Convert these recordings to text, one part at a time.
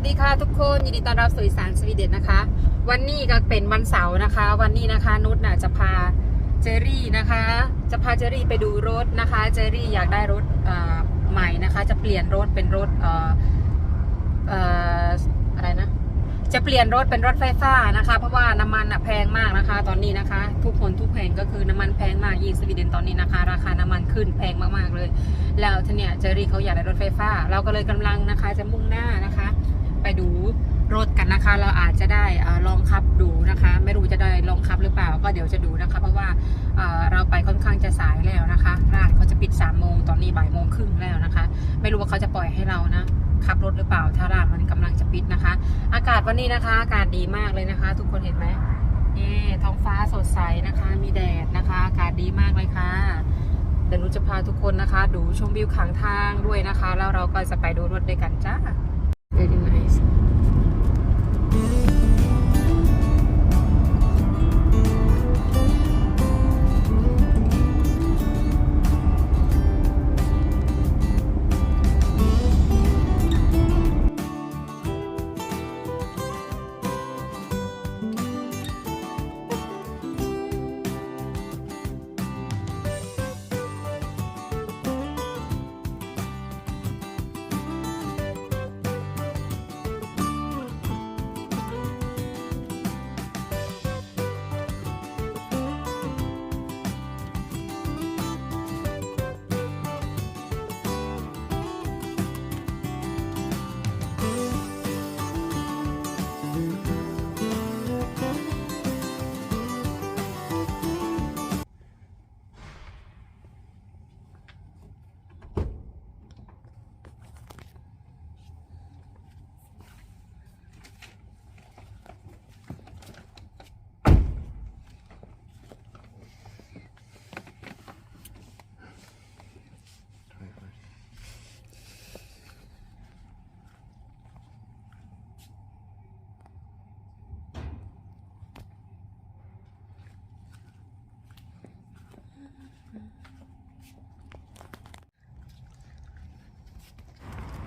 สวัสดีค่ะทุกคนยินดีต้อนรับสู่อีสานสวีเดนนะคะ วันนี้ก็เป็นวันเสาร์นะคะ วันนี้นะคะนุชน่ะจะพาเจอรี่นะคะ จะพาเจอรี่ไปดูรถนะคะ เจอรี่อยากได้รถใหม่นะคะ จะเปลี่ยนรถเป็นรถออะไรนะจะเปลี่ยนรถเป็นรถไฟฟ้านะคะ เพราะว่าน้ำมันแพงมากนะคะ ตอนนี้นะคะ ทุกคนทุกแห่งก็คือน้ำมันแพงมากยิ่งสวีเดนตอนนี้นะคะ ราคาน้ำมันขึ้นแพงมากๆเลย แล้วทีเนี้ยเจอรี่เขาอยากได้รถไฟฟ้า เราก็เลยกำลังนะคะ จะมุ่งหน้านะคะ ไปดูรถกันนะคะ เราอาจจะได้ลองขับดูนะคะ ไม่รู้จะได้ลองขับหรือเปล่า ก็เดี๋ยวจะดูนะคะ เพราะว่าเราไปค่อนข้างจะสายแล้วนะคะ ร้านเขาจะปิด3ามโมงตอนนี้บ่ายโมงครึ่งแล้วนะคะ ไม่รู้ว่าเขาจะปล่อยให้เรานะขับรถหรือเปล่า ถ้าร้านมันกำลังจะปิดนะคะ อากาศวันนี้นะคะ อากาศดีมากเลยนะคะ ทุกคนเห็นไหมนี่ท้องฟ้าสดใสนะคะ มีแดดนะคะ อากาศดีมากเลยค่ะเดี๋ยวนุจะพาทุกคนนะคะ ดูชมวิวข้างทางด้วยนะคะ แล้วเราก็จะไปดูรถด้วยกันจ้า Very nice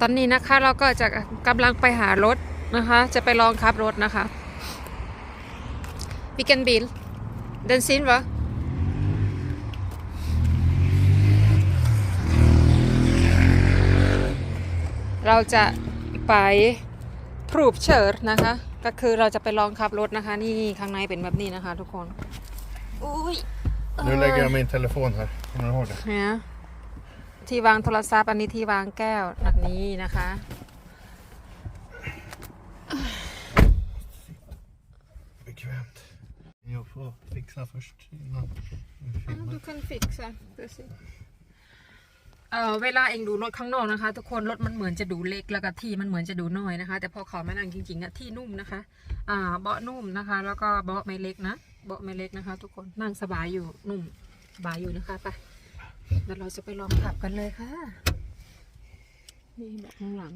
ตอนนี้นะคะเราก็จะกำลังไปหารถนะคะ จะไปลองขับรถนะคะ Vilken bil? Den sin va? เราจะไปพรูปเชิร์นะคะ ก็คือเราจะไปลองขับรถนะคะ นี่ข้างในเป็นแบบนี้นะคะทุกคน อุ้ย Nu lägger jag min telefon här. Kommer du ihåg det? เนี่ย ที่วางโทรศัพท์อันนี้ที่วางแก้วแบบนี้นะคะ Bekvämt. Jag får fixa först innan vi filmar. ดูคันฟิกซ์ดูสิเออเวลาเองดูรถข้างนอกนะคะ ทุกคนรถมันเหมือนจะดูเล็กแล้วก็ที่มันเหมือนจะดูน้อยนะคะ แต่พอเขามานั่งจริงๆอะที่นุ่มนะคะ อ่าเบาะนุ่มนะคะ แล้วก็เบาะไม่เล็กนะเบาะไม่เล็กนะคะ ทุกคนนั่งสบายอยู่นุ่มสบายอยู่นะคะไป เดี๋ยวเราจะไปลองขับกันเลยค่ะ นี่เบาะข้างหลัง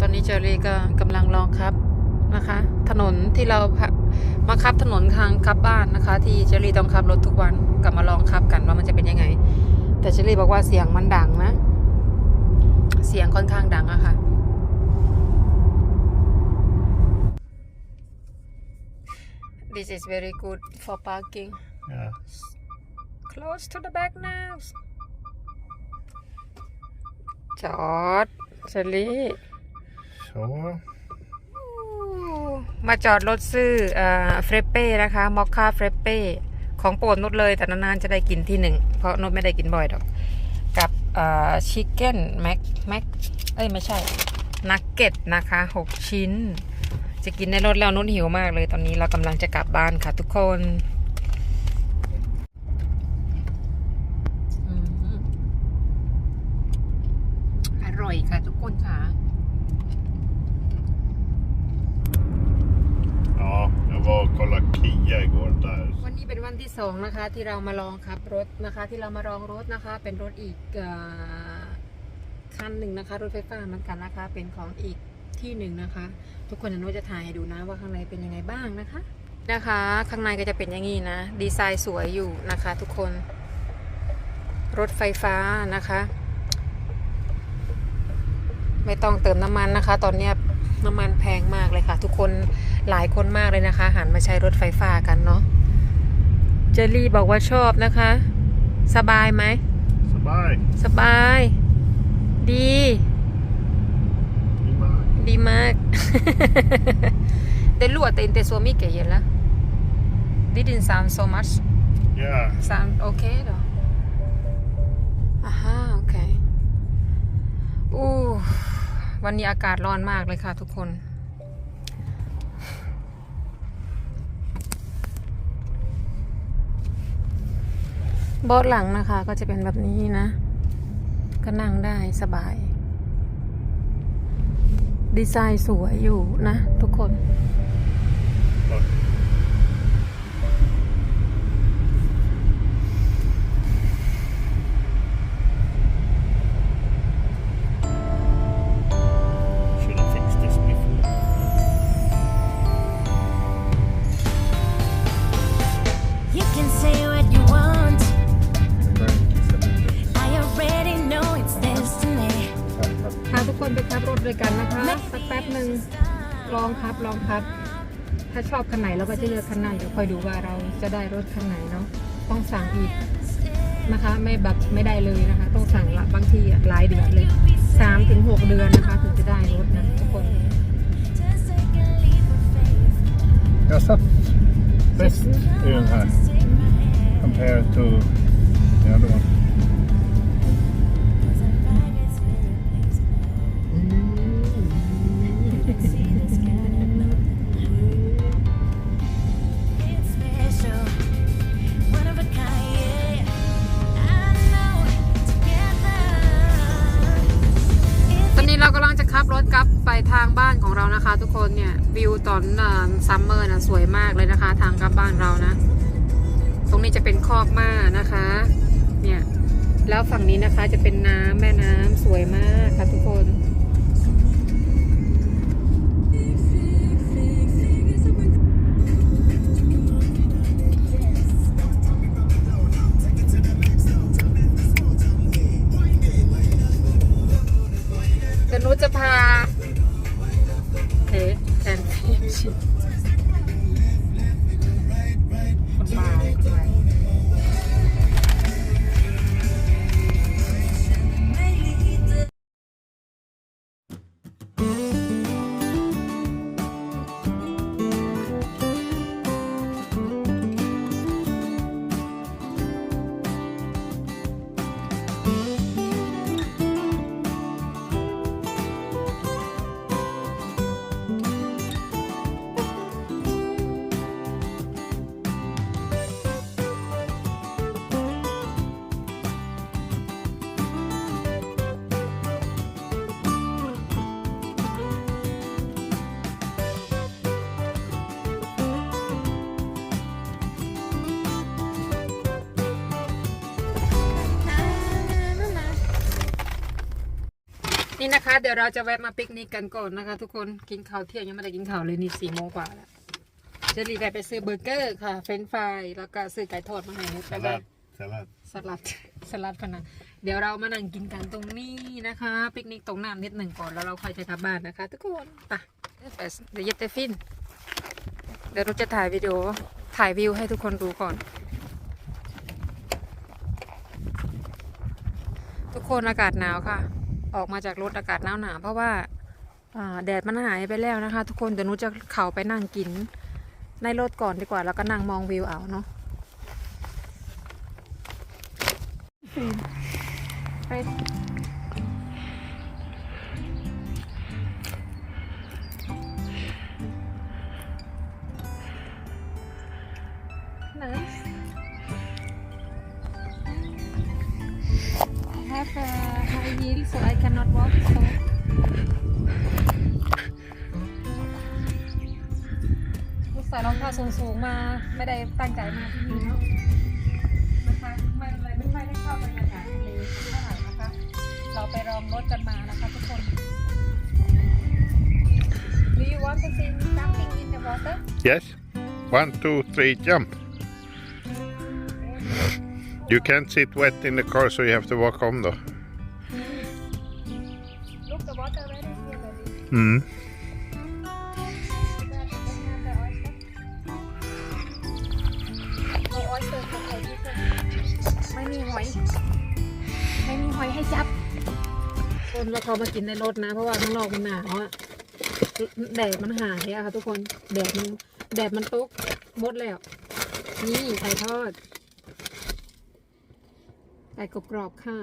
ตอนนี้เจอรี่ก็กำลังลองครับนะคะ ถนนที่เรามาขับถนนทางขับบ้านนะคะ ที่เจอรี่ต้องขับรถทุกวันกลับมาลองขับกันว่ามันจะเป็นยังไง แต่เจอรี่บอกว่าเสียงมันดังนะ เสียงค่อนข้างดังอะค่ะ This is very good for parking Ja. close to the back now จอดเจอรี่ Så. มาจอดรถซื้อเฟรเป้นะคะมอคคาเฟรเป้ของโปรดนุชเลยแต่นานๆจะได้กินที่หนึ่งเพราะนุชไม่ได้กินบ่อยดอก กับชิคเก้นแม็กแม็กเอ้ยไม่ใช่นักเก็ตนะคะหกชิ้น จะกินในรถแล้วนุชหิวมากเลย ตอนนี้เรากำลังจะกลับบ้านค่ะทุกคนอืมอร่อยค่ะทุกคนค่ะ Ja, jag var och kollade Kia igår där. วันนี้เป็นวันที่สองนะคะ ที่เรามาลองขับรถนะคะ ที่เรามาลองรถนะคะ เป็นรถอีกเอ่อคันหนึ่งนะคะ รถไฟฟ้าเหมือนกันนะคะ เป็นของอีก ที่หนึ่งนะคะ ทุกคนอนุจะถ่ายให้ดูนะว่าข้างในเป็นยังไงบ้างนะคะ นะคะ ข้างในก็จะเป็นอย่างนี้นะ ดีไซน์สวยอยู่นะคะ ทุกคน รถไฟฟ้านะคะ ไม่ต้องเติมน้ำมันนะคะ ตอนเนี้ยน้ำมันแพงมากเลยค่ะ ทุกคนหลายคนมากเลยนะคะ หันมาใช้รถไฟฟ้ากันเนาะเจลลี่บอกว่าชอบนะคะ สบายไหม Så bye. สบาย ดี Goodbye. ดีมาก Det låter inte så mycket eller? Det didn't sound so much Yeah. sound okay då? Aha okej อู้วันนี้อากาศร้อนมากเลยค่ะทุกคนเบาะหลังนะคะก็จะเป็นแบบนี้นะ ก็นั่งได้สบาย ดีไซน์สวยอยู่นะทุกคน ลองครับลองครับ ถ้าชอบคันไหนเราก็จะเลือกคันนั้นเดี๋ยวคอยดูว่าเราจะได้รถคันไหนเนาะต้องสั่งอีกนะคะ ไม่แบบไม่ได้เลยนะคะ ต้องสั่งละบางทีอะหลายเดือนเลยสามถึงหกเดือนนะคะ ถึงจะได้รถนะทุกคน Just take a leap of faith. Jag satt bäst i den här Take my hand. compared to the other one. นี้เรากำลังจะขับรถกลับไปทางบ้านของเรานะคะ ทุกคนเนี่ยวิวตอนซัมเมอร์นะสวยมากเลยนะคะ ทางกลับบ้านเรานะ ตรงนี้จะเป็นคอกม้านะคะ เนี่ยแล้วฝั่งนี้นะคะจะเป็นน้ำแม่น้ำสวยมากค่ะทุกคน นี่นะคะ เดี๋ยวเราจะแวะมาปิกนิกกันก่อนนะคะ ทุกคนกินข้าวเที่ยงยังไม่ได้กินข้าวเลยนี่สี่โมงกว่าแล้วเจะรีแวะไปซื้อเบอร์เกอร์ค่ะ เฟรนช์ฟรายแล้วก็ซื้อไก่ทอดมาให้นุชแล้วก็ Sallad. Sallad. สลัดสลัดพะนะเดี๋ยวเรามานั่งกินกันตรงนี้นะคะปิกนิกตรงน้ำนิดหนึ่งก่อนแล้วเราค่อยจะกลับบ้านนะคะ ทุกคนไปเดี๋ยวเย็บเตฟิน เดี๋ยวเราจะถ่ายวิดีโอถ่ายวิวให้ทุกคนดูก่อน ทุกคนอากาศหนาวค่ะ ออกมาจากรถอากาศหนาวหนาเพราะว่าแดดมันหายไปแล้วนะคะ ทุกคนเดี๋ยวนุจะเข่าไปนั่งกิน ในรถก่อนดีกว่าแล้วก็นั่งมองวิวเอาเนาะ cannot walk. So. ลูกใส่รองเท้าสูงๆมา ไม่ได้ตั้งใจมาที่นี่เนาะนะคะไม่ไม่ไม่ไม่ได้เข้าบรรยากาศทะเลเท่าไหร่นะคะ เราไปลองรถกันมานะคะทุกคน Do you want to see something in the water Yes. One, two, three, jump. You can't sit wet in the car, so you have to walk home though. Clear Mm. Oh, ไม่มีหอยไม่มีหอยให้จับคนเราเขามากินในรถนะ เพราะว่าข้างนอกมันหนาวอะแดดมันหายอะค่ะทุกคนแดดมันแดดมันตกหมดแล้ว นี่ไก่ทอดไก่กรอบๆค่ะ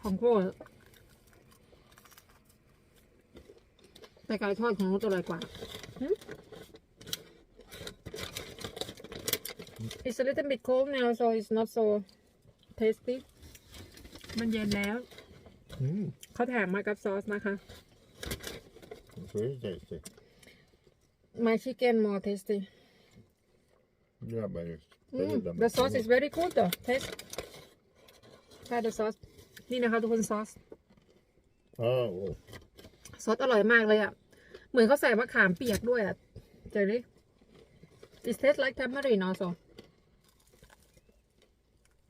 ของโปรด แต่ไก่ทอดของนุชอร่อยกว่าหึ It's a little bit cold now so it's not so tasty มันเย็นแล้ว Mm. เขาแถมมากับซอสนะคะ It's very tasty. My chicken more tasty Yeah, but it's Mm, the sauce is very good though taste try the sauce นี่นะคะทุกคนซอส Oh, oh. ซอสอร่อยมากเลยอะ เหมือนเขาใส่มะขามเปียกด้วยอะเจอดิ It tastes like tamarind also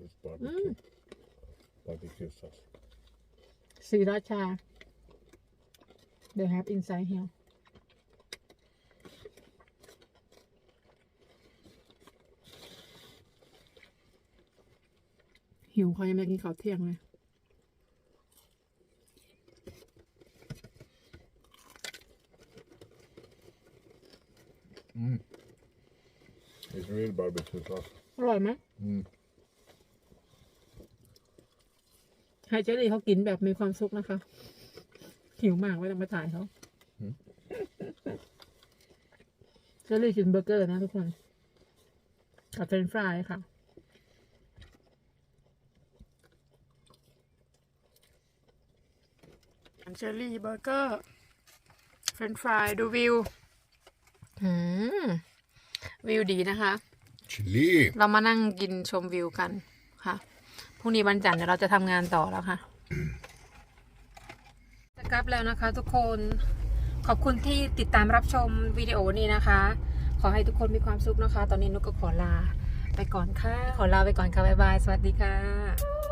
it's barbecue. Barbecue sauce. สีราชา They have inside here หิวเขายังไม่กินข้าวเที่ยงเลย Mm. It's real barbecue sauce. อร่อยไหม Mm. ให้เจลี่เขากินแบบมีความสุขนะคะ หิวมากไม่ต้องมาถ่ายเขาหืม เจลี่กินเบอร์เกอร์นะทุกคน กับเฟรนช์ฟรายค่ะเจลลี่เบอร์เกอร์ เฟรนช์ฟราย ดูวิวหืม วิวดีนะคะ Chili. เรามานั่งกินชมวิวกันค่ะพรุ่งนี้วันจันทร์เดี๋ยวเราจะทำงานต่อแล้วค่ะ จะกลับแล้วนะคะทุกคนขอบคุณที่ติดตามรับชมวิดีโอนี้นะคะ ขอให้ทุกคนมีความสุขนะคะ ตอนนี้นุกก็ขอลาไปก่อนค่ะ ขอลาไปก่อนค่ะ บ๊ายบาย สวัสดีค่ะ